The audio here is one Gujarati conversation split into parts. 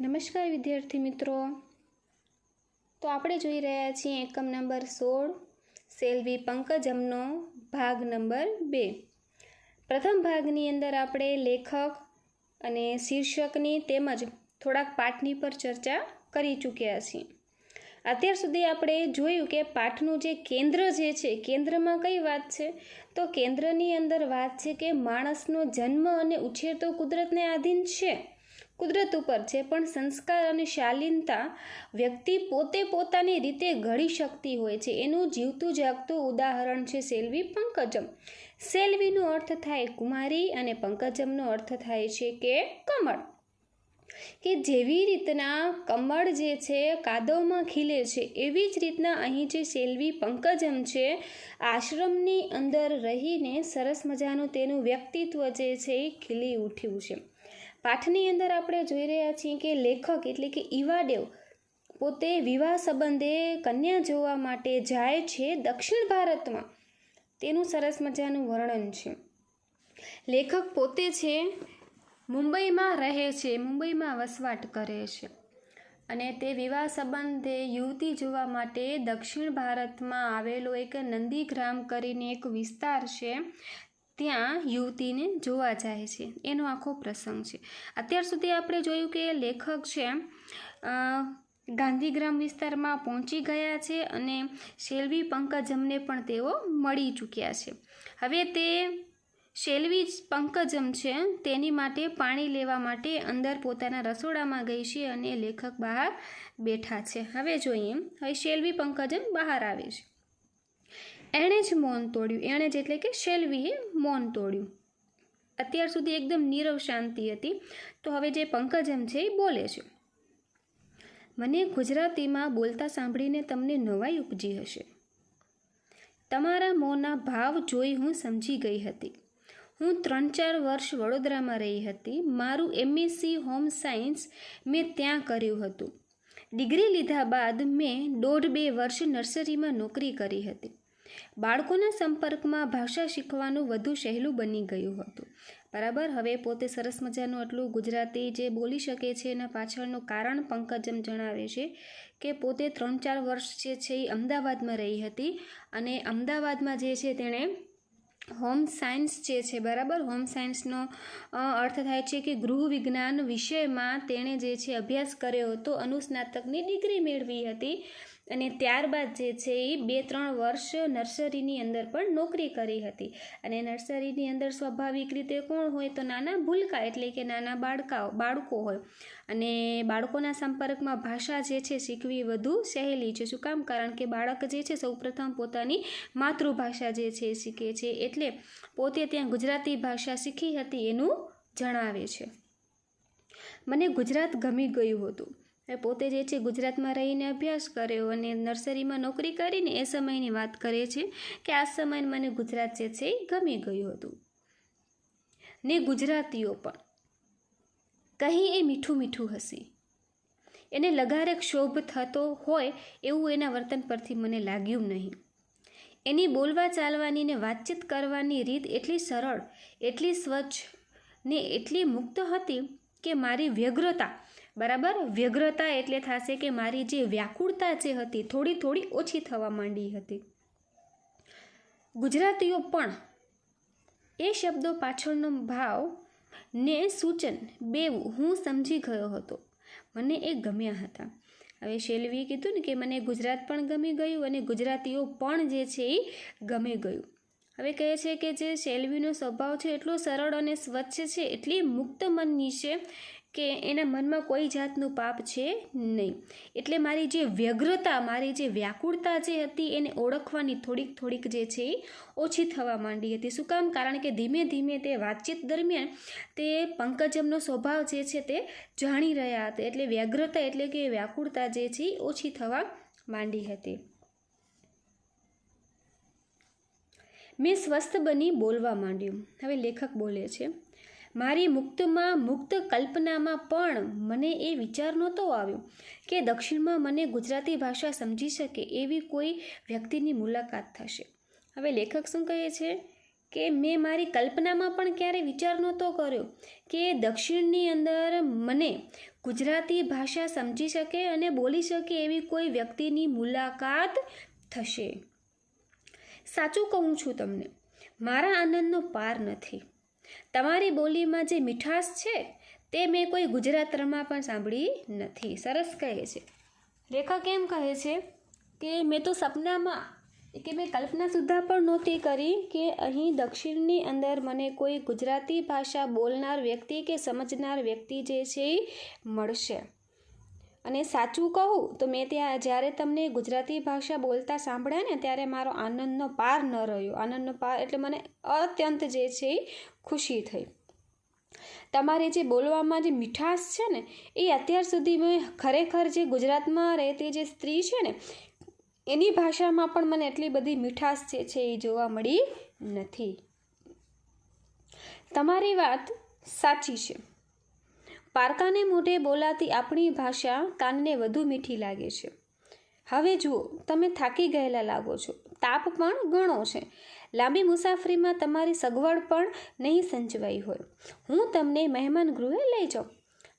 નમસ્કાર વિદ્યાર્થી મિત્રો. તો આપણે જોઈ રહ્યા છીએ એકમ નંબર સોળ, સેલ્વી પંકજમનો ભાગ નંબર બે. પ્રથમ ભાગની અંદર આપણે લેખક અને શીર્ષકની તેમજ થોડાક પાઠની પર ચર્ચા કરી ચૂક્યા છીએ. અત્યાર સુધી આપણે જોયું કે પાઠનું જે કેન્દ્ર જે છે, કેન્દ્રમાં કઈ વાત છે? તો કેન્દ્રની અંદર વાત છે કે માણસનો જન્મ અને ઉછેર તો કુદરતને આધીન છે. કુદરત ઉપર છે, પણ સંસ્કાર અને શાલીનતા વ્યક્તિ પોતે પોતાની રીતે ઘડી શકતી હોય છે. એનું જીવતું જાગતું ઉદાહરણ છે સેલ્વી પંકજમ. સેલ્વીનો અર્થ થાય કુમારી અને પંકજમનો અર્થ થાય છે કે કમળ. કે જેવી રીતના કમળ જે છે, કાદવમાં ખીલે છે, એવી જ રીતના અહીં જે સેલ્વી પંકજમ છે, આશ્રમની અંદર રહીને સરસ મજાનું તેનું વ્યક્તિત્વ જે છે એ ખીલી ઉઠ્યું છે. પાઠની અંદર આપણે જોઈ રહ્યા છીએ કે લેખક એટલે કે ઈવાદેવ પોતે વિવાહ સંબંધે કન્યા જોવા માટે જાય છે દક્ષિણ ભારતમાં. તેનું સરસ મજાનું વર્ણન છે. લેખક પોતે છે, મુંબઈમાં રહે છે, મુંબઈમાં વસવાટ કરે છે અને તે વિવાહ સંબંધે યુવતી જોવા માટે દક્ષિણ ભારતમાં આવેલો એક નંદીગ્રામ કરીને એક વિસ્તાર છે. ત્યાં યુવતીને જોવા જાય છે. એનો આખો પ્રસંગ છે. અત્યાર સુધી આપણે જોયું કે લેખક છે ગાંધીગ્રામ વિસ્તારમાં પહોંચી ગયા છે અને શેલવી પંકજમને પણ તેઓ મળી ચૂક્યા છે. હવે તે શેલ્વી પંકજમ છે, તેની માટે પાણી લેવા માટે અંદર પોતાના રસોડામાં ગઈ છે અને લેખક બહાર બેઠા છે. હવે જોઈએ, હવે શેલવી પંકજમ બહાર આવે છે. એણે જ મૌન તોડ્યું. એણે જ એટલે કે શેલ્વીએ મૌન તોડ્યું. અત્યાર સુધી એકદમ નીરવ શાંતિ હતી. તો હવે જે પંકજમ છે એ બોલે છે. મને ગુજરાતીમાં બોલતા સાંભળીને તમને નવાઈ ઉપજી હશે. તમારા મોંના ભાવ જોઈ હું સમજી ગઈ હતી. હું ત્રણ ચાર વર્ષ વડોદરામાં રહી હતી. મારું એમએસસી હોમ સાયન્સ મેં ત્યાં કર્યું હતું. ડિગ્રી લીધા બાદ મેં દોઢ બે વર્ષ નર્સરીમાં નોકરી કરી હતી. બાળકોના સંપર્કમાં ભાષા શીખવાનું વધુ સહેલું બની ગયું હતું. બરાબર? હવે પોતે સરસ મજાનું આટલું ગુજરાતી જે બોલી શકે છે એના પાછળનું કારણ પંકજમ જણાવે છે કે પોતે ત્રણ ચાર વર્ષ જે છે એ અમદાવાદમાં રહી હતી અને અમદાવાદમાં જે છે તેણે હોમ સાયન્સ જે છે, બરાબર? હોમ સાયન્સનો અર્થ થાય છે કે ગૃહ વિજ્ઞાન વિષયમાં તેણે જે છે અભ્યાસ કર્યો હતો, અનુસ્નાતકની ડિગ્રી મેળવી હતી. અને ત્યારબાદ જે છે એ બે ત્રણ વર્ષ નર્સરીની અંદર પણ નોકરી કરી હતી. અને નર્સરીની અંદર સ્વાભાવિક રીતે કોણ હોય તો નાના ભૂલકા એટલે કે નાના બાળકાઓ, બાળકો હોય. અને બાળકોના સંપર્કમાં ભાષા જે છે શીખવી વધુ સહેલી છે. શું કામ? કારણ કે બાળક જે છે સૌપ્રથમ પોતાની માતૃભાષા જે છે શીખે છે. એટલે પોતે ત્યાં ગુજરાતી ભાષા શીખી હતી એનું જણાવે છે. મને ગુજરાત ગમી ગયું હતું. પોતે જે છે ગુજરાતમાં રહીને અભ્યાસ કર્યો અને નર્સરીમાં નોકરી કરીને એ સમયની વાત કરે છે કે આ સમયે મને ગુજરાત જે છે એ ગમી ગયું હતું. ને ગુજરાતીઓ પણ. કહી એ મીઠું મીઠું હસી એને લગારે ક્ષોભ થતો હોય એવું એના વર્તન પરથી મને લાગ્યું નહીં. એની બોલવા ચાલવાની ને વાતચીત કરવાની રીત એટલી સરળ, એટલી સ્વચ્છ ને એટલી મુક્ત હતી કે મારી વ્યગ્રતા બરાબર? વ્યગ્રતા એટલે થશે કે મારી જે વ્યાકુળતા જે હતી, થોડી થોડી ઓછી થવા માંડી હતી. ગુજરાતીઓ પણ એ શબ્દો પાછળનો ભાવ ને સૂચન બેવું હું સમજી ગયો હતો. મને એ ગમ્યા હતા. હવે શેલવીએ કીધું ને કે મને ગુજરાત પણ ગમી ગયું અને ગુજરાતીઓ પણ જે છે એ ગમી ગયું. હવે કહે છે કે જે શેલવીનો સ્વભાવ છે એટલો સરળ અને સ્વચ્છ છે, એટલી મુક્ત મનની છે કે એના મનમાં કોઈ જાતનું પાપ છે નહીં. એટલે મારી જે વ્યગ્રતા, મારી જે વ્યાકુળતા જે હતી એને ઓળખવાની થોડીક થોડીક જે છે એ ઓછી થવા માંડી હતી. શું કામ? કારણ કે ધીમે ધીમે તે વાતચીત દરમિયાન તે પંકજમનો સ્વભાવ જે છે તે જાણી રહ્યા હતા. એટલે વ્યગ્રતા એટલે કે વ્યાકુળતા જે છે ઓછી થવા માંડી હતી. મેં સ્વસ્થ બની બોલવા માંડ્યું. હવે લેખક બોલે છે. મારી મુક્તમાં મુક્ત કલ્પનામાં પણ મને એ વિચાર નહોતો આવ્યો કે દક્ષિણમાં મને ગુજરાતી ભાષા સમજી શકે એવી કોઈ વ્યક્તિની મુલાકાત થશે. હવે લેખક શું કહે છે? કે મેં મારી કલ્પનામાં પણ ક્યારેય વિચાર નહોતો કર્યો કે દક્ષિણની અંદર મને ગુજરાતી ભાષા સમજી શકે અને બોલી શકે એવી કોઈ વ્યક્તિની મુલાકાત થશે. સાચું કહું છું તમને, મારા આનંદનો પાર નથી. તમારી બોલીમાં જે મીઠાશ છે, તે મેં કોઈ ગુજરાતમાં પણ સાંભળી નથી. સરસ કહે છે. લેખક એમ કહે છે કે, મેં તો સપનામાં, કે મેં કલ્પના સુદ્ધા પણ નહોતી કરી કે અહીં દક્ષિણની અંદર મને કોઈ ગુજરાતી ભાષા બોલનાર વ્યક્તિ કે સમજનાર વ્યક્તિ જે છે એ મળશે. અને સાચું કહું તો મેં ત્યાં, જ્યારે તમને ગુજરાતી ભાષા બોલતા સાંભળ્યા ને, ત્યારે મારો આનંદનો પાર ન રહ્યો. આનંદનો પાર, એટલે મને અત્યંત જે છે એ ખુશી થઈ. તમારે જે બોલવામાં જે મીઠાશ છે ને, એ અત્યાર સુધી મેં ખરેખર જે ગુજરાતમાં રહેતી જે સ્ત્રી છે ને, એની ભાષામાં પણ મને એટલી બધી મીઠાશ જે છે એ જોવા મળી નથી. તમારી વાત સાચી છે. પારકાને મોઢે બોલાતી આપણી ભાષા કાનને વધુ મીઠી લાગે છે. હવે જુઓ, તમે થાકી ગયેલા લાગો છો. તાપ પણ ઘણો છે. લાંબી મુસાફરીમાં તમારી સગવડ પણ નહીં સંચવાઈ હોય. હું તમને મહેમાન ગૃહે લઈ જાઉં.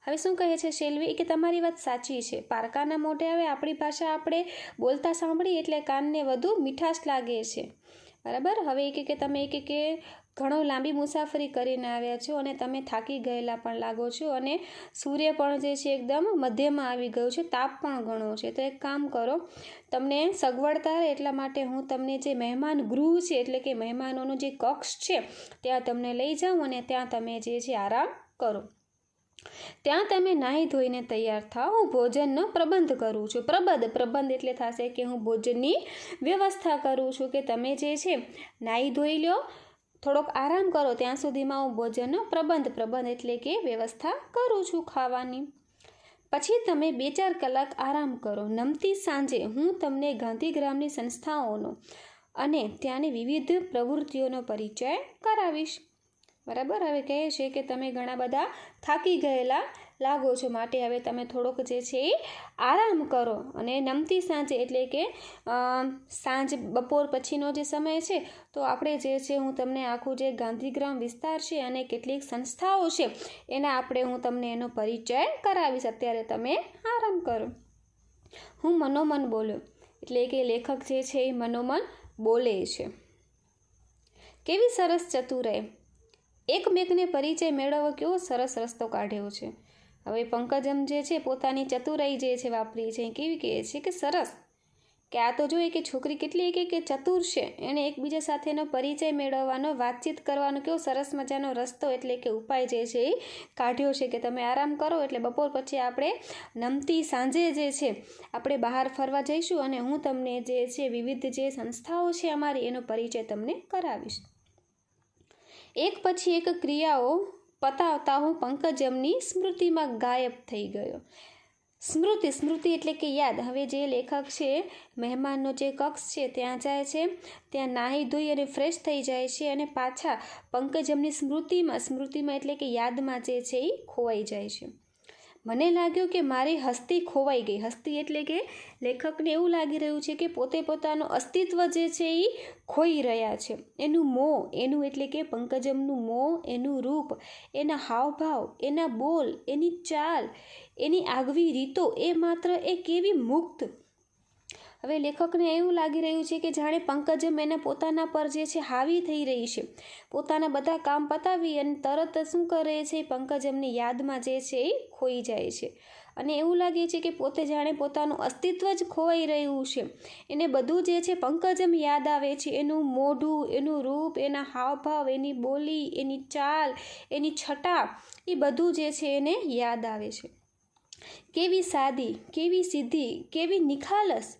હવે શું કહે છે શેલવી? કે તમારી વાત સાચી છે. પારકાના મોઢે હવે આપણી ભાષા આપણે બોલતા સાંભળીએ એટલે કાનને વધુ મીઠાશ લાગે છે. બરાબર? હવે એક કે તમે એક કે ઘણો લાંબી મુસાફરી કરીને આવ્યા છો અને તમે થાકી ગયેલા પણ લાગો છો અને સૂર્ય પણ જે છે એકદમ મધ્યમાં આવી ગયો છે, તાપ પણ ઘણો છે. તો એક કામ કરો, તમને સગવડતા રહે એટલા માટે હું તમને જે મહેમાન ગૃહ છે, એટલે કે મહેમાનોનો જે કક્ષ છે, ત્યાં તમને લઈ જાઉં અને ત્યાં તમે જે છે આરામ કરો. ત્યાં તમે નાહી ધોઈને તૈયાર થાઓ હું ભોજનનો પ્રબંધ કરું છું. પ્રબંધ પ્રબંધ એટલે થશે કે હું ભોજનની વ્યવસ્થા કરું છું કે તમે જે છે નાહી ધોઈ લો થોડોક આરામ કરો, ત્યાં સુધીમાં હું ભોજનનો પ્રબંધ પ્રબંધ એટલે કે વ્યવસ્થા કરું છું ખાવાની. પછી તમે બે ચાર કલાક આરામ કરો. નમતી સાંજે હું તમને ગાંધીગ્રામની સંસ્થાઓનો અને ત્યાંની વિવિધ પ્રવૃત્તિઓનો પરિચય કરાવીશ. બરાબર? હવે કહે છે કે તમે ઘણા બધા થાકી ગયેલા લાગો છો માટે હવે તમે થોડોક જે છે એ આરામ કરો અને નમતી સાંજે એટલે કે સાંજ બપોર પછીનો જે સમય છે, તો આપણે જે છે હું તમને આખું જે ગાંધીગ્રામ વિસ્તાર છે અને કેટલીક સંસ્થાઓ છે, એના આપણે હું તમને એનો પરિચય કરાવીશ. અત્યારે તમે આરામ કરો. હું મનોમન બોલ્યો એટલે કે લેખક જે છે એ મનોમન બોલે છે. કેવી સરસ ચતુરાઈ. એકમેકને પરિચય મેળવવો કેવો સરસ રસ્તો કાઢ્યો છે. હવે પંકજમ જે છે, પોતાની ચતુરાઈ જે છે, વાપરી છે કેવી કહે છે કે સરસ. કે આ તો જોઈએ કે છોકરી કેટલી એક કે ચતુર છે એણે એકબીજા સાથેનો પરિચય મેળવવાનો, વાતચીત કરવાનો કેવો સરસ મજાનો રસ્તો એટલે કે ઉપાય જે છે એ કાઢ્યો છે કે તમે આરામ કરો એટલે બપોર પછી આપણે નમતી સાંજે જે છે, આપણે બહાર ફરવા જઈશું અને હું તમને જે છે, વિવિધ જે સંસ્થાઓ છે અમારી એનો પરિચય તમને કરાવીશ. એક પછી એક ક્રિયાઓ પતાવતા હું પંકજમની સ્મૃતિમાં ગાયબ થઈ ગયો. સ્મૃતિ સ્મૃતિ એટલે કે યાદ. હવે જે લેખક છે, મહેમાનનો જે કક્ષ છે, ત્યાં જાય છે, ત્યાં નાહી ધોઈ અને ફ્રેશ થઈ જાય છે અને પાછા પંકજમની સ્મૃતિમાં સ્મૃતિમાં એટલે કે યાદમાં જે છે એ ખોવાઈ જાય છે. મને લાગ્યું કે મારી હસ્તી ખોવાઈ ગઈ. હસ્તી એટલે કે લેખકને એવું લાગી રહ્યું છે કે પોતે પોતાનું અસ્તિત્વ જે છે એ ખોઈ રહ્યા છે. એનું મોં, એનું એટલે કે પંકજમનું મો, એનું રૂપ, એના હાવભાવ, એના બોલ, એની ચાલ, એની આગવી રીતો એ માત્ર એ કેવી મુક્ત હવે લેખકને એવું લાગી રહ્યું છે કે જાણે પંકજમ મેને પોતાના પર જે છે હાવી થઈ રહી છે. પોતાના બધા કામ પતાવી અને તરત શું કરે છે? પંકજમની યાદમાં જે છે એ ખોઈ જાય છે. અને એવું લાગે છે કે પોતે જાણે પોતાનું અસ્તિત્વ જ ખોવાઈ રહ્યું છે. એને બધું જે છે પંકજમ યાદ આવે છે. એનું મોઢું, એનું રૂપ, એના હાવભાવ, એની બોલી, એની ચાલ, એની છટા, એ બધું જે છે એને યાદ આવે છે. કેવી સાદી, કેવી સીધી, કેવી નિખાલસ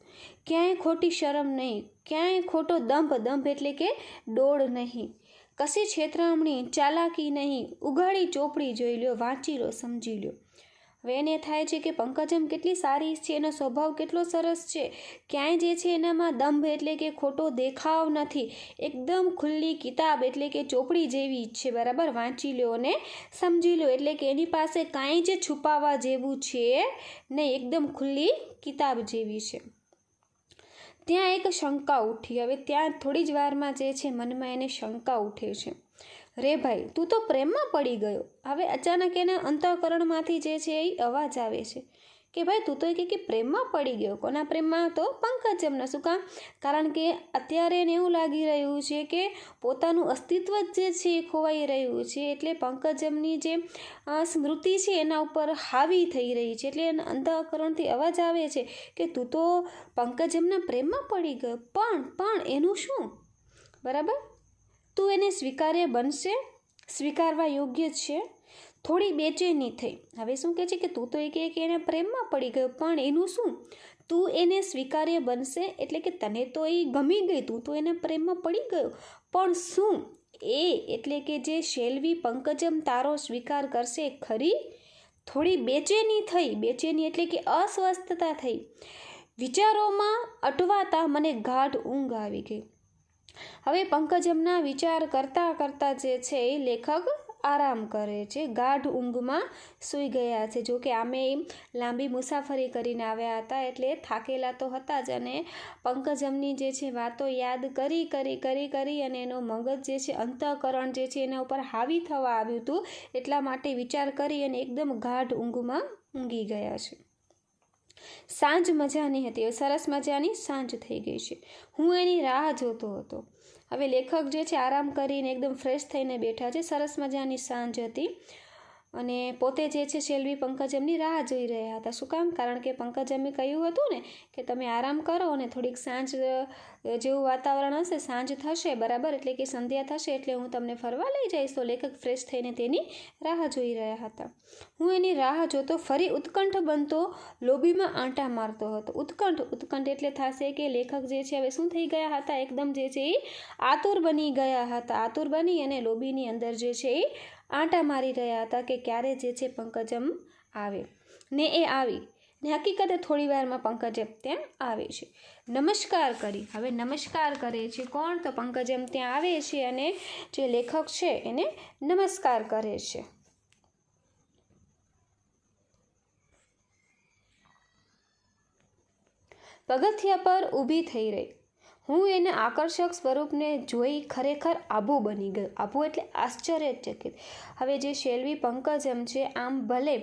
ક્યાંય ખોટી શરમ નહીં, ક્યાંય ખોટો દંભ દંભ એટલે કે ડોળ નહીં. કશી છેતરામણી, ચાલાકી નહીં, ઉઘાડી ચોપડી જોઈ લ્યો, વાંચી લો, સમજી લ્યો. હવે એને થાય છે કે પંકજમ કેટલી સારી છે, એનો સ્વભાવ કેટલો સરસ છે. ક્યાંય જે છે એનામાં દંભ એટલે કે ખોટો દેખાવ નથી. એકદમ ખુલ્લી કિતાબ એટલે કે ચોપડી જેવી છે, બરાબર? વાંચી લો અને સમજી લો એટલે કે એની પાસે કાંઈ જ છુપાવા જેવું છે નહીં, એકદમ ખુલ્લી કિતાબ જેવી છે. ત્યાં એક શંકા ઉઠી. હવે ત્યાં થોડી જ વારમાં જે છે, મનમાં એને શંકા ઉઠે છે. રે ભાઈ, તું તો પ્રેમમાં પડી ગયો. હવે અચાનક એના અંતઃકરણમાંથી જે છે એ અવાજ આવે છે. કે ભાઈ તું તો એ કે પ્રેમમાં પડી ગયો. કોના પ્રેમમાં? તો પંકજમના શું કામ? કારણ કે અત્યારે એને એવું લાગી રહ્યું છે કે પોતાનું અસ્તિત્વ જે છે એ ખોવાઈ રહ્યું છે. એટલે પંકજમની જે સ્મૃતિ છે એના ઉપર હાવી થઈ રહી છે. એટલે એના અંતઃકરણથી અવાજ આવે છે કે તું તો પંકજમના પ્રેમમાં પડી ગયો. પણ પણ એનું શું? બરાબર? તું એને સ્વીકાર્ય બનશે? સ્વીકારવા યોગ્ય છે? થોડી બેચેની થઈ. હવે શું કહે છે કે તું તો એક કે એને પ્રેમમાં પડી ગયો, પણ એનું શું? તું એને સ્વીકાર્ય બનશે એટલે કે તને તો એ ગમી ગઈ, તું તો એને પ્રેમમાં પડી ગયો. પણ શું? એ એટલે કે જે શેલવી પંકજમ તારો સ્વીકાર કરશે, ખરી? થોડી બેચેની થઈ. બેચેની એટલે કે અસ્વસ્થતા થઈ. વિચારોમાં અટવાતા મને ગાઢ ઊંઘ આવી ગઈ. હવે પંકજમના વિચાર કરતાં કરતાં જે છે એ લેખક આરામ કરે છે. ગાઢ ઊંઘમાં સૂઈ ગયા છે. જોકે આમે લાંબી મુસાફરી કરીને આવ્યા હતા એટલે થાકેલા તો હતા જ અને પંકજમની જે છે વાતો યાદ કરી કરી કરી કરી અને એનો મગજ જે છે, અંતઃકરણ જે છે એના ઉપર હાવી થવા આવ્યું હતું. એટલા માટે વિચાર કરી અને એકદમ ગાઢ ઊંઘમાં ઊંઘી ગયા છે. સાંજ મજાની હતી. સરસ મજાની સાંજ થઈ ગઈ છે. હું એની રાહ જોતો હતો. હવે લેખક જે છે આરામ કરીને એકદમ ફ્રેશ થઈને બેઠા છે. સરસ મજાની સાંજ હતી. અને પોતે જે છે શેલવી પંકજમની રાહ જોઈ રહ્યા હતા. શું કામ? કારણ કે પંકજ એમને કહ્યું હતું ને કે તમે આરામ કરો અને થોડીક સાંજ જેવું વાતાવરણ હશે, સાંજ થશે, બરાબર? એટલે કે સંધ્યા થશે એટલે હું તમને ફરવા લઈ જઈશ. તો લેખક ફ્રેશ થઈને તેની રાહ જોઈ રહ્યા હતા. હું એની રાહ જોતો ફરી ઉત્કંઠ બનતો લોબીમાં આંટા મારતો હતો. ઉત્કંઠ ઉત્કંઠ એટલે થશે કે લેખક જે છે, હવે શું થઈ ગયા હતા? એકદમ જે છે એ આતુર બની ગયા હતા. આતુર બની અને લોબીની અંદર જે છે એ આંટા મારી રહ્યા હતા કે ક્યારે જે છે પંકજમ આવે. ને એ આવી. ને હકીકતે થોડી વારમાં પંકજમ ત્યાં આવે છે. નમસ્કાર કરી. હવે નમસ્કાર કરે છે કોણ? તો પંકજમ ત્યાં આવે છે અને જે લેખક છે એને નમસ્કાર કરે છે. પગથિયા પર ઊભી થઈ રહી. હું એને આકર્ષક સ્વરૂપને જોઈ ખરેખર આબુ બની ગયો. આબુ એટલે આશ્ચર્યચકિત. હવે જે શેલવી એમ છે, આમ ભલે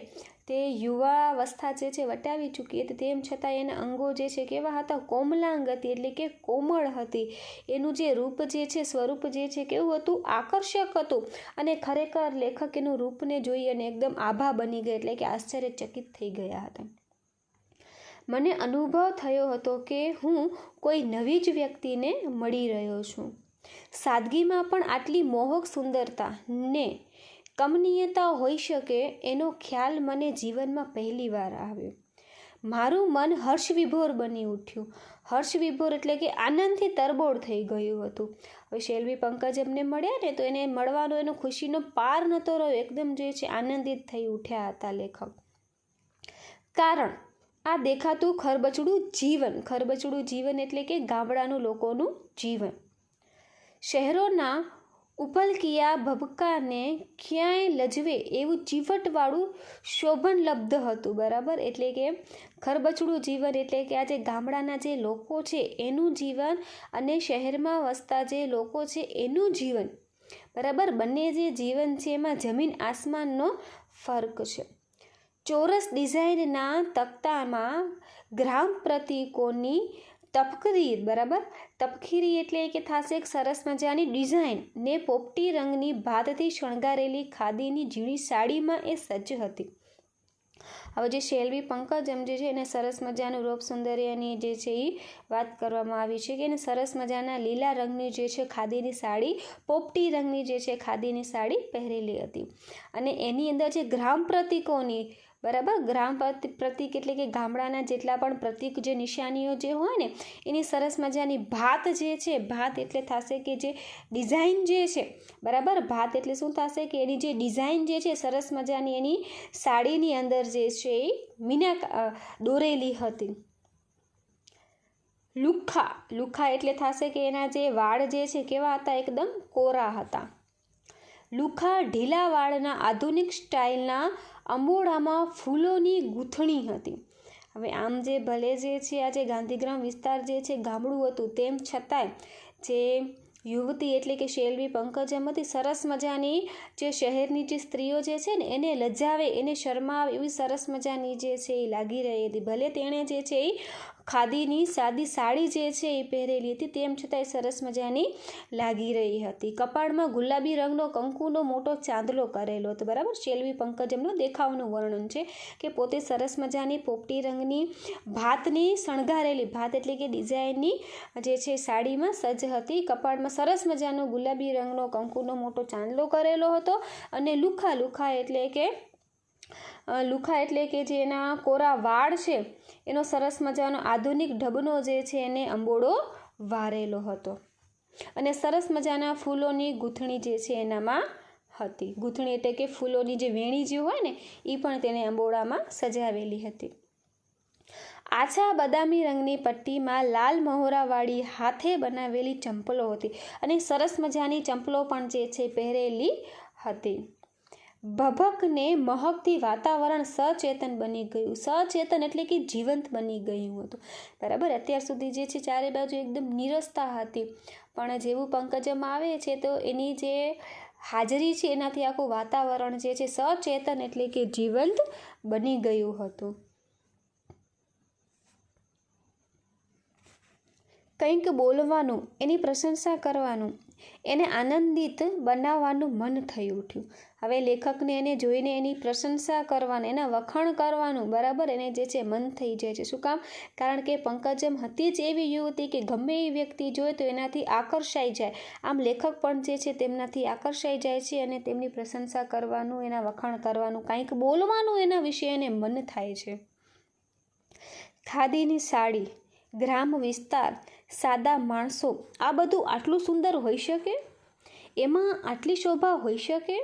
તે યુવાવસ્થા જે છે વટાવી ચૂકી હતી, તેમ છતાં એના અંગો જે છે કેવા હતા? કોમલાંગ હતી એટલે કે કોમળ હતી. એનું જે રૂપ જે છે, સ્વરૂપ જે છે કેવું હતું? આકર્ષક હતું. અને ખરેખર લેખક એનું રૂપને જોઈ અને એકદમ આભા બની ગઈ એટલે કે આશ્ચર્યચકિત થઈ ગયા હતા. મને અનુભવ થયો હતો કે હું કોઈ નવી જ વ્યક્તિને મળી રહ્યો છું. સાદગીમાં પણ આટલી મોહક સુંદરતા ને કમનીયતા હોઈ શકે એનો ખ્યાલ મને જીવનમાં પહેલીવાર આવ્યો. મારું મન હર્ષવિભોર બની ઉઠ્યું. હર્ષવિભોર એટલે કે આનંદથી તરબોળ થઈ ગયું હતું. હવે શેલવી પંકજ એમને મળ્યા ને તો એને મળવાનો, એનો ખુશીનો પાર નહોતો રહ્યો. એકદમ જે છે આનંદિત થઈ ઉઠ્યા હતા લેખક. કારણ આ દેખાતું ખરબચડું જીવન. ખરબચડું જીવન એટલે કે ગામડાનું લોકોનું જીવન. શહેરોના ઉપલકિયા ભબકાને ક્યાંય લજવે એવું ચીવટવાળું શોભનલબ્ધ હતું, બરાબર? એટલે કે ખરબચડું જીવન એટલે કે આ જે ગામડાના જે લોકો છે એનું જીવન અને શહેરમાં વસતા જે લોકો છે એનું જીવન. બરાબર? બંને જે જીવન છે એમાં જમીન આસમાનનો ફર્ક છે. ચોરસ ડિઝાઇનના તક્તામાં ગ્રામ પ્રતીકોની તપકરી, બરાબર? તપખીરી એટલે કે થશે એક સરસ મજાની ડિઝાઇન. ને પોપટી રંગની ભાતથી શણગારેલી ખાદીની ઝીણી સાડીમાં એ સજ્જ હતી. હવે જે શેલવી પંકજ એમ જે છે એને સરસ મજાનું રૂપ સૌંદર્યની જે છે એ વાત કરવામાં આવી છે કે એને સરસ મજાના લીલા રંગની જે છે ખાદીની સાડી, પોપટી રંગની જે છે ખાદીની સાડી પહેરેલી હતી. અને એની અંદર જે ગ્રામ પ્રતીકોની બરાબર? ગ્રામ પ્રતિક એટલે કે ગામડાના જેટલા પણ પ્રતિક જે નિશાનીઓ જે હોય ને, એની સરસ મજાની ભાત જે છે, ભાત એટલે થશે કે જે ડિઝાઇન જે છે, બરાબર? ભાત એટલે શું થશે કે એની જે ડિઝાઇન જે છે, સરસ મજાની એની સાડીની અંદર જે છે એ મીના દોરેલી હતી. લુખ્ખા લુખ્ખા એટલે થશે કે એના જે વાળ જે છે, કેવા હતા? એકદમ કોરા હતા. લુખા ઢીલા વાળના આધુનિક સ્ટાઇલના અંબોડામાં ફૂલોની ગૂંથણી હતી. હવે આમ જે ભલે જે છે આ જે ગાંધીગ્રામ વિસ્તાર જે છે ગામડું હતું, તેમ છતાંય જે યુવતી એટલે કે શેલવી એમ હતી, સરસ મજાની જે શહેરની જે સ્ત્રીઓ જે છે ને, એને લજાવે, એને શરમાવે એવી સરસ મજાની જે છે એ લાગી રહી હતી. ભલે તેણે જે છે એ ખાદીની સાદી સાડી જે છે એ પહેરેલી હતી, તેમ છતાં એ સરસ મજાની લાગી રહી હતી. કપાળમાં ગુલાબી રંગનો કંકુનો મોટો ચાંદલો કરેલો હતો, બરાબર? શેલવી પંકજમનો દેખાવનું વર્ણન છે કે પોતે સરસ મજાની પોપટી રંગની ભાતની શણગારેલી ભાત, એટલે કે ડિઝાઇનની જે છે સાડીમાં સજ્જ હતી. કપાળમાં સરસ મજાનો ગુલાબી રંગનો કંકુનો મોટો ચાંદલો કરેલો હતો અને લુખા લુખા એટલે કે લુખા એટલે કે જે એના કોરા વાળ છે, એનો સરસ મજાનો આધુનિક ઢબનો જે છે એને અંબોડો વારેલો હતો. અને સરસ મજાના ફૂલોની ગૂંથણી જે છે એનામાં હતી. ગૂંથણી એટલે કે ફૂલોની જે વેણી જે હોય ને એ પણ તેને અંબોડામાં સજાવેલી હતી. આછા બદામી રંગની પટ્ટીમાં લાલ મહોરાવાળી હાથે બનાવેલી ચંપલો હતી. અને સરસ મજાની ચંપલો પણ જે છે પહેરેલી હતી. ભભકને મહકથી વાતાવરણ સચેતન બની ગયું. સચેતન એટલે કે જીવંત બની ગયું હતું. બરાબર? અત્યાર સુધી જે છે ચારે બાજુ એકદમ નિરસતા હતી. પણ જેવું પંકજમ આવે છે, તો એની જે હાજરી છે, એનાથી આખું વાતાવરણ જે છે સચેતન એટલે કે જીવંત બની ગયું હતું. કંઈક બોલવાનું, એની પ્રશંસા કરવાનું એને આનંદિત બનાવવાનું મન થઈ ઉઠ્યું. હવે લેખકને એને જોઈને એની પ્રશંસા કરવાનું, એના વખાણ કરવાનું બરાબર એને જે છે મન થઈ જાય છે. શું કામ? કારણ કે પંકજમ હતી જ એવી યુવતી કે ગમે એ વ્યક્તિ જોઈએ તો એનાથી આકર્ષાઈ જાય. આમ લેખક પણ જે છે તેમનાથી આકર્ષાઈ જાય છે અને તેમની પ્રશંસા કરવાનું, એના વખાણ કરવાનું, કંઈક બોલવાનું એના વિશે એને મન થાય છે. ખાદીની સાડી, ગ્રામ વિસ્તાર સાદા માણસો, આ બધું આટલું સુંદર હોઈ શકે? એમાં આટલી શોભા હોઈ શકે?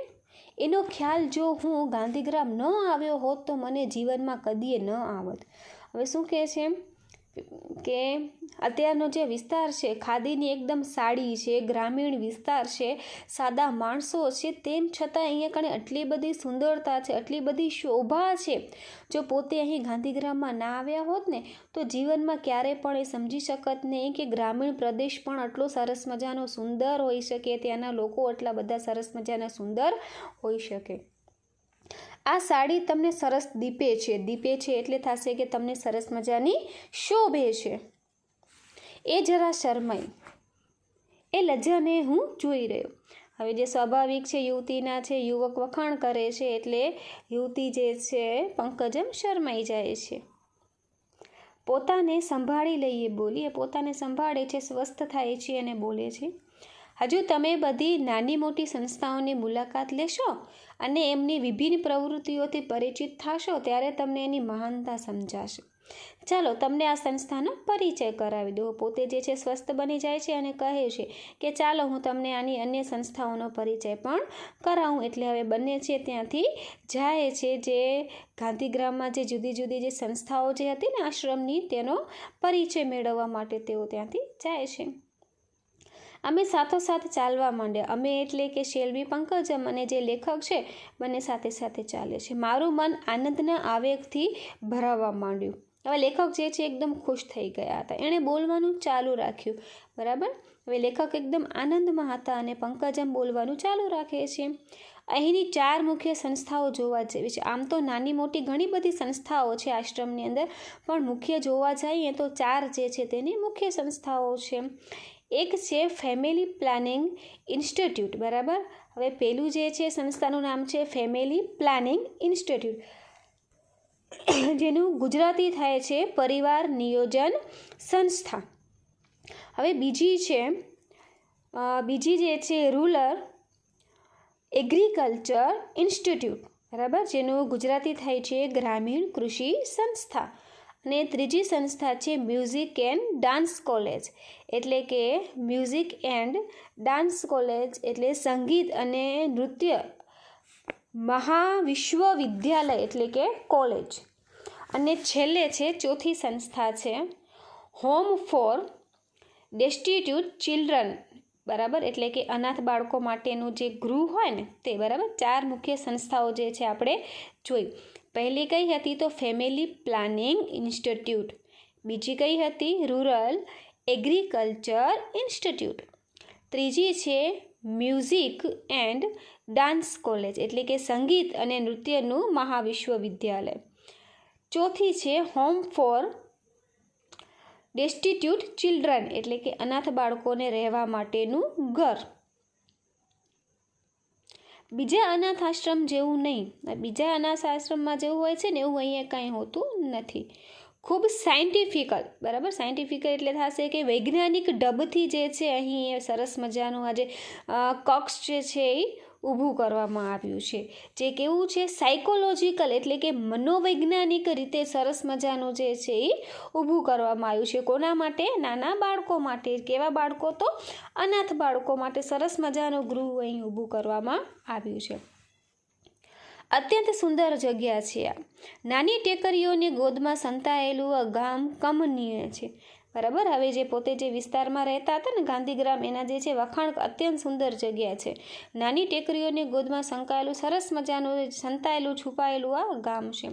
એનો ખ્યાલ જો હું ગાંધીગ્રામ ન આવ્યો હોત તો મને જીવનમાં કદીએ ન આવત. હવે શું કહે છે કે અત્યારનો જે વિસ્તાર છે, ખાદીની એકદમ સાડી છે, ગ્રામીણ વિસ્તાર છે, સાદા માણસો છે, તેમ છતાં અહીંયા કણે આટલી બધી સુંદરતા છે, આટલી બધી શોભા છે. જો પોતે અહીં ગાંધીગ્રામમાં ના આવ્યા હોત ને, તો જીવનમાં ક્યારેય પણ એ સમજી શકત નહીં કે ગ્રામીણ પ્રદેશ પણ આટલો સરસ મજાનો સુંદર હોઈ શકે, ત્યાંના લોકો આટલા બધા સરસ મજાના સુંદર હોઈ શકે. આ સાડી તમને સરસ દીપે છે. દીપે છે એટલે થશે કે તમને સરસ મજાની શોભે છે. એ જરા શરમાઈ. એ લજ્જાને હું જોઈ રહ્યો. હવે જે સ્વાભાવિક છે, યુવતીના છે, યુવક વખાણ કરે છે એટલે યુવતી જે છે પંકજમ શરમાઈ જાય છે. પોતાને સંભાળી લઈએ બોલીએ પોતાને સંભાળે છે, સ્વસ્થ થાય છે અને બોલે છે. હજુ તમે બધી નાની મોટી સંસ્થાઓની મુલાકાત લેશો? અને એમની વિભિન્ન પ્રવૃત્તિઓથી પરિચિત થશો, ત્યારે તમને એની મહાનતા સમજાશે. ચાલો, તમને આ સંસ્થાનો પરિચય કરાવી દો પોતે જે છે સ્વસ્થ બની જાય છે અને કહે છે કે, ચાલો, હું તમને આની અન્ય સંસ્થાઓનો પરિચય પણ કરાવું. એટલે હવે બંને છે ત્યાંથી જાય છે જે ગાંધીગ્રામમાં જે જુદી જુદી જે સંસ્થાઓ જે હતી ને આશ્રમની, તેનો પરિચય મેળવવા માટે તેઓ ત્યાંથી જાય છે. અમે સાથોસાથ ચાલવા માંડ્યા. અમે એટલે કે શેલવી પંકજમ અને જે લેખક છે બંને સાથે સાથે ચાલે છે. મારું મન આનંદના આવેગથી ભરાવા માંડ્યું. હવે લેખક જે છે, એકદમ ખુશ થઈ ગયા હતા. એણે બોલવાનું ચાલુ રાખ્યું. બરાબર? હવે લેખક એકદમ આનંદમાં હતા અને પંકજમ બોલવાનું ચાલુ રાખે છે. અહીંની ચાર મુખ્ય સંસ્થાઓ જોવા જેવી છે. આમ તો નાની મોટી ઘણી બધી સંસ્થાઓ છે આશ્રમની અંદર, પણ મુખ્ય જોવા જઈએ તો ચાર જે છે, તેની મુખ્ય સંસ્થાઓ છે. એક છે ફેમિલી પ્લાનિંગ ઇન્સ્ટિટ્યૂટ બરાબર? હવે પેલું જે છે સંસ્થાનું નામ છે ફેમિલી પ્લાનિંગ ઇન્સ્ટિટ્યૂટ જેનું ગુજરાતી થાય છે પરિવાર નિયોજન સંસ્થા. હવે બીજી છે બીજી જે છે રૂરલ એગ્રીકલ્ચર ઇન્સ્ટિટ્યૂટ બરાબર? જેનું ગુજરાતી થાય છે ગ્રામીણ કૃષિ સંસ્થા. અને ત્રીજી સંસ્થા છે મ્યુઝિક એન્ડ ડાન્સ કોલેજ. એટલે કે મ્યુઝિક એન્ડ ડાન્સ કોલેજ એટલે સંગીત અને નૃત્ય. મહાવિશ્વવિદ્યાલય એટલે કે કોલેજ. અને છેલ્લે છે ચોથી સંસ્થા છે હોમ ફોર ડેસ્ટિટ્યૂટ ચિલ્ડ્રન. બરાબર? એટલે કે અનાથ બાળકો માટેનું જે ગૃહ હોય ને, તે બરાબર ચાર મુખ્ય સંસ્થાઓ જે છે આપણે જોઈ. પહેલી કઈ હતી તો ફેમિલી પ્લાનિંગ ઇન્સ્ટિટ્યૂટ. બીજી કઈ હતી રૂરલ એગ્રીકલ્ચર ઇન્સ્ટિટ્યૂટ. ત્રીજી છે મ્યુઝિક એન્ડ ડાન્સ કોલેજ, એટલે કે સંગીત અને નૃત્યનું મહાવિશ્વવિદ્યાલય. ચોથી છે હોમ ફોર ડેસ્ટિટ્યૂટ ચિલ્ડ્રન, એટલે કે અનાથ બાળકોને રહેવા માટેનું ઘર. બીજા અનાથ આશ્રમ જેવું નહીં. બીજા અનાથ આશ્રમમાં જેવું હોય છે ને એવું અહીંયા કાંઈ હોતું નથી. ખૂબ સાયન્ટિફિકલ બરાબર? સાયન્ટિફિકલ એટલે થશે કે વૈજ્ઞાનિક ડબથી જે છે, અહીં સરસ મજાનું આજે કક્ષ જે છે એ ઊભું કરવામાં આવ્યું છે. જે કેવું છે સાયકોલોજીકલ એટલે કે મનોવૈજ્ઞાનિક રીતે સરસ મજાનું જે છે એ ઊભું કરવામાં આવ્યું છે. કોના માટે? નાના બાળકો માટે. કેવા બાળકો તો? અનાથ બાળકો માટે સરસ મજાનું ગૃહ અહીં ઊભું કરવામાં આવ્યું છે. અત્યંત સુંદર જગ્યા છે આ. નાની ટેકરીઓની ગોદમાં સંતાયેલું આ ગામ કમનીય છે. બરાબર? હવે જે પોતે જે વિસ્તારમાં રહેતા હતા ને, ગાંધીગ્રામ, એના જે છે વખાણ અત્યંત સુંદર જગ્યા છે. નાની ટેકરીઓની ગોદમાં સંકાયેલું, સરસ મજાનું સંતાયેલું, છુપાયેલું આ ગામ છે.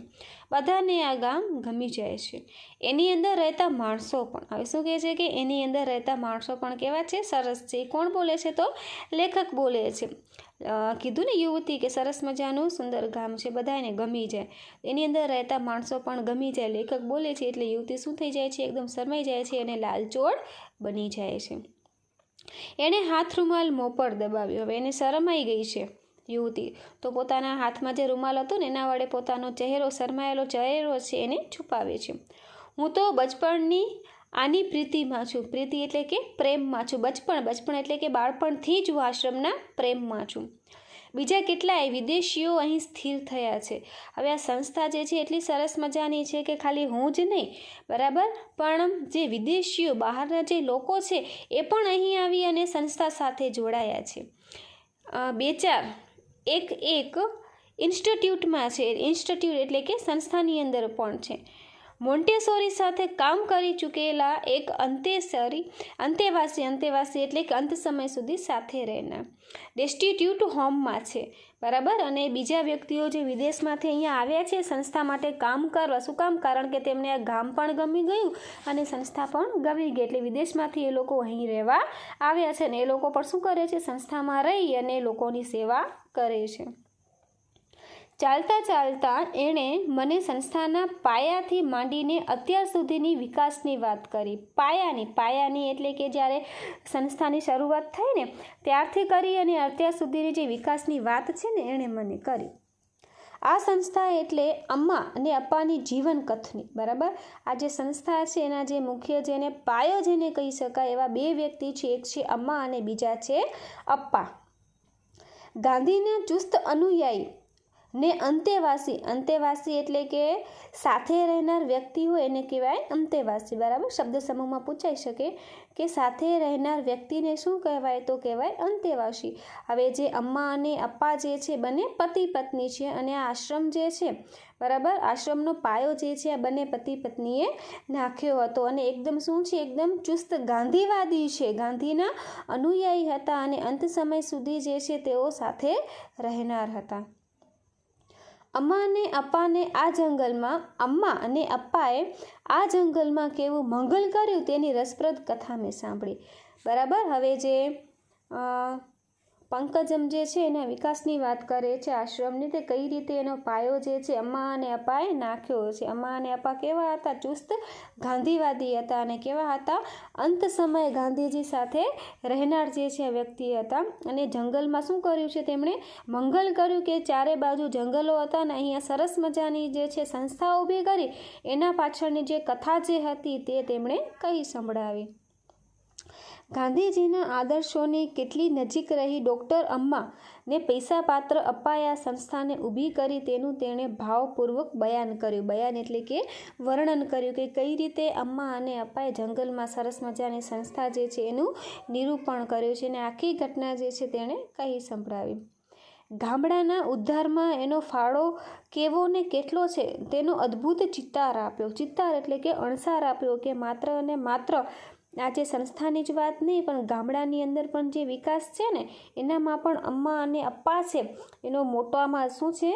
બધાને આ ગામ ગમી જાય છે. એની અંદર રહેતા માણસો પણ. હવે શું કહે છે કે એની અંદર રહેતા માણસો પણ કેવા છે? સરસ છે. કોણ બોલે છે તો? લેખક બોલે છે. કીધું ને યુવતી કે સરસ મજાનું સુંદર ગામ છે બધાને ગમી જાય. એની અંદર રહેતા માણસો પણ ગમી જાય. લેખક બોલે છે એટલે યુવતી શું થઈ જાય છે? એકદમ શરમાઈ જાય છે અને લાલચોળ બની જાય છે. એણે હાથ રૂમાલ મોપર દબાવ્યો. હવે એને શરમાઈ ગઈ છે યુવતી. તો પોતાના હાથમાં જે રૂમાલ હતો ને, એના વડે પોતાનો ચહેરો, શરમાયેલો ચહેરો છે એને છુપાવે છે. હું તો બચપણની આની પ્રીતિમાં છું. પ્રીતિ એટલે કે પ્રેમમાં છું. બચપણ બચપણ એટલે કે બાળપણથી જ હું આશ્રમના પ્રેમમાં છું. બીજા કેટલાય વિદેશીઓ અહીં સ્થિર થયા છે. હવે આ સંસ્થા જે છે એટલી સરસ મજાની છે કે ખાલી હું જ નહીં, બરાબર? પણ જે વિદેશીઓ, બહારના જે લોકો છે એ પણ અહીં આવી અને સંસ્થા સાથે જોડાયા છે. બે ચાર એક એક ઇન્સ્ટિટ્યૂટમાં છે. ઇન્સ્ટિટ્યૂટ એટલે કે સંસ્થાની અંદર પણ છે. મોન્ટેસોરી સાથે કામ કરી ચૂકેલા એક અંતેસરી, અંતેવાસી અંતેવાસી એટલે કે અંત સમય સુધી સાથે રહેનાર ડેસ્ટિટ્યૂટ હોમમાં છે, બરાબર? અને બીજા વ્યક્તિઓ જે વિદેશમાંથી અહીંયા આવ્યા છે, સંસ્થા માટે કામ કરવા, શું કામ? કારણ કે તેમને આ ગામ પણ ગમી ગયું અને સંસ્થા પણ ગમી ગઈ. એટલે વિદેશમાંથી એ લોકો અહીં રહેવા આવ્યા છે ને એ લોકો પણ શું કરે છે? સંસ્થામાં રહી અને લોકોની સેવા કરે છે. ચાલતા ચાલતા એણે મને સંસ્થાના પાયાથી માંડીને અત્યાર સુધીની વિકાસની વાત કરી. પાયાની પાયાની એટલે કે જ્યારે સંસ્થાની શરૂઆત થઈ ને ત્યારથી કરી અને અત્યાર સુધીની જે વિકાસની વાત છે ને એણે મને કરી. આ સંસ્થા એટલે અમ્મા અને અપ્પાની જીવન કથની બરાબર? આ જે સંસ્થા છે એના જે મુખ્ય જેને પાયો જેને કહી શકાય એવા બે વ્યક્તિ છે. એક છે અમ્મા અને બીજા છે અપ્પા. ગાંધીના ચુસ્ત અનુયાયી ને અંતેવાસી અંતેવાસી એટલે કે સાથે રહેનાર વ્યક્તિ હોય એને કહેવાય અંતેવાસી. બરાબર? શબ્દ સમૂહમાં પૂછાઈ શકે કે સાથે રહેનાર વ્યક્તિને શું કહેવાય? તો કહેવાય અંતેવાસી. હવે જે અમ્મા અને અપ્પા જે છે, બંને પતિ પત્ની છે અને આ આશ્રમ જે છે, બરાબર? આશ્રમનો પાયો જે છે, આ બંને પતિ પત્નીએ નાખ્યો હતો અને એકદમ શું છે? એકદમ ચુસ્ત ગાંધીવાદી છે. ગાંધીના અનુયાયી હતા અને અંત સમય સુધી જે છે, તેઓ સાથે રહેનાર હતા. અમ્મા અને અપ્પાને આ જંગલમાં, અમ્મા અને અપ્પાએ આ જંગલમાં કેવું મંગલ કર્યું તેની રસપ્રદ કથા મેં સાંભળી. બરાબર? હવે જે પંકજમ જે છે એના વિકાસની વાત કરે છે, આશ્રમની, તે કઈ રીતે એનો પાયો જે છે, અમ્મા અને અપાએ નાખ્યો છે? અમ્મા અને અપા કેવા હતા? ચુસ્ત, ગાંધીવાદી હતા અને કેવા હતા? અંત સમયે ગાંધીજી સાથે રહેનાર જે છે વ્યક્તિ હતા. અને જંગલમાં શું કર્યું છે? તેમણે મંગલ કર્યું કે ચારે બાજુ જંગલો હતા ને અહીંયા સરસ મજાની જે છે સંસ્થા ઊભી કરી. એના પાછળની જે કથા જે હતી તે તેમણે કહી સંભળાવી. ગાંધીજીના આદર્શોની કેટલી નજીક રહી ડૉક્ટર અમ્મા ને પૈસા પાત્ર અપાયા સંસ્થાને ઊભી કરી તેનું તેણે ભાવપૂર્વક બયાન કર્યું. બયાન એટલે કે વર્ણન કર્યું કે કઈ રીતે અમ્મા અને અપ્પાએ જંગલમાં સરસ મજાની સંસ્થા જે છે એનું નિરૂપણ કર્યું છે અને આખી ઘટના જે છે તેણે કહી સંભળાવી. ગામડાના ઉદ્ધારમાં એનો ફાળો કેવો ને કેટલો છે તેનો અદ્ભુત ચિત્તાર આપ્યો. ચિત્તાર એટલે કે અણસાર આપ્યો કે માત્ર અને માત્ર આ જે સંસ્થાની જ વાત નહીં, પણ ગામડાની અંદર પણ જે વિકાસ છે ને, એનામાં પણ અમ્મા અને અપ્પા છે. એનો મોટામાં શું છે?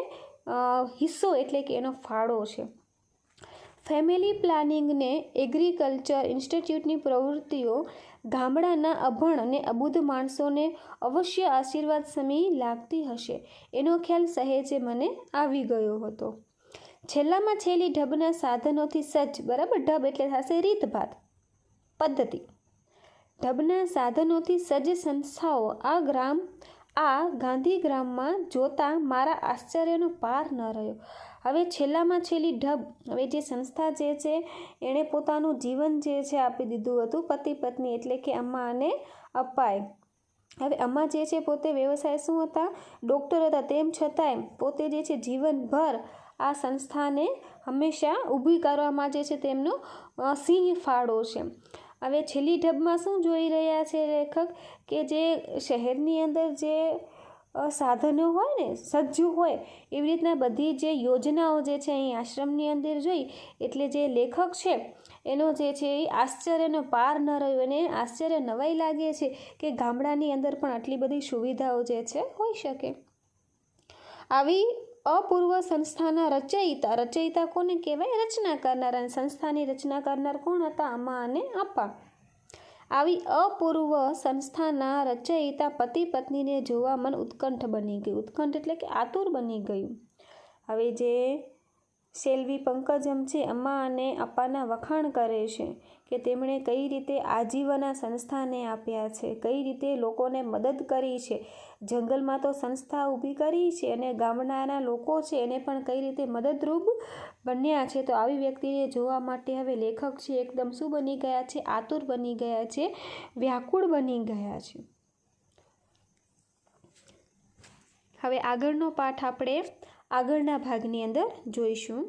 હિસ્સો એટલે કે એનો ફાળો છે. ફેમિલી પ્લાનિંગને એગ્રીકલ્ચર ઇન્સ્ટિટ્યૂટની પ્રવૃત્તિઓ ગામડાના અભણ અને અબુધ માણસોને અવશ્ય આશીર્વાદ સમી લાગતી હશે. એનો ખ્યાલ સહેજે મને આવી ગયો હતો. છેલ્લામાં છેલ્લી ઢબના સાધનોથી સજ્જ, બરાબર? ઢબ એટલે થશે રીતભાત. પદ્ધતિ. ઢબના સાધનોથી સજ્જ સંસ્થાઓ આ ગ્રામ, આ ગાંધીગ્રામમાં જોતા મારા આશ્ચર્યનો પાર ન રહ્યો. હવે છેલ્લામાં છેલ્લી ઢબ, હવે જે સંસ્થા જે છે, એણે પોતાનું જીવન જે છે આપી દીધું હતું, પતિ, પત્ની એટલે કે અમ્મા અને અપાય હવે અમ્મા જે છે પોતે વ્યવસાય શું હતા? ડૉક્ટર હતા. તેમ છતાંય પોતે જે છે જીવનભર આ સંસ્થાને હંમેશા ઊભી કરવામાં જે છે તેમનો સિંહ ફાળો છે. હવે છેલ્લી ઢબમાં શું જોઈ રહ્યા છે લેખક? કે જે શહેરની અંદર જે સાધનો હોય ને, સજ્જ હોય, એવી રીતના બધી જે યોજનાઓ જે છે અહીં આશ્રમની અંદર જોઈ, એટલે જે લેખક છે, એનો જે છે એ આશ્ચર્યનો પાર ન રહ્યો અને આશ્ચર્ય નવાઈ લાગે છે કે ગામડાની અંદર પણ આટલી બધી સુવિધાઓ જે છે, હોઈ શકે. આવી અપૂર્વ સંસ્થાના રચયિતા. રચયિતા કોને કહેવાય? રચના કરનાર અને સંસ્થાની રચના કરનાર કોણ હતા? આમાં અને આપા. આવી અપૂર્વ સંસ્થાના રચયિતા પતિ પત્નીને જોવા મન ઉત્કંઠ બની ગયું. ઉત્કંઠ એટલે કે આતુર બની ગયું. હવે જે સેલ્વી છે, અમ્મા અને અપ્પાના વખાણ કરે છે કે તેમણે કઈ રીતે આજીવના સંસ્થાને આપ્યા છે, કઈ રીતે લોકોને મદદ કરી છે. જંગલમાં તો સંસ્થા ઊભી કરી છે અને ગામડાના લોકો છે એને પણ કઈ રીતે મદદરૂપ બન્યા છે. તો આવી વ્યક્તિને જોવા માટે હવે લેખક છે, એકદમ શું બની ગયા છે? આતુર બની ગયા છે, વ્યાકુળ બની ગયા છે. હવે આગળનો પાઠ આપણે આગળના ભાગની અંદર જોઈશું.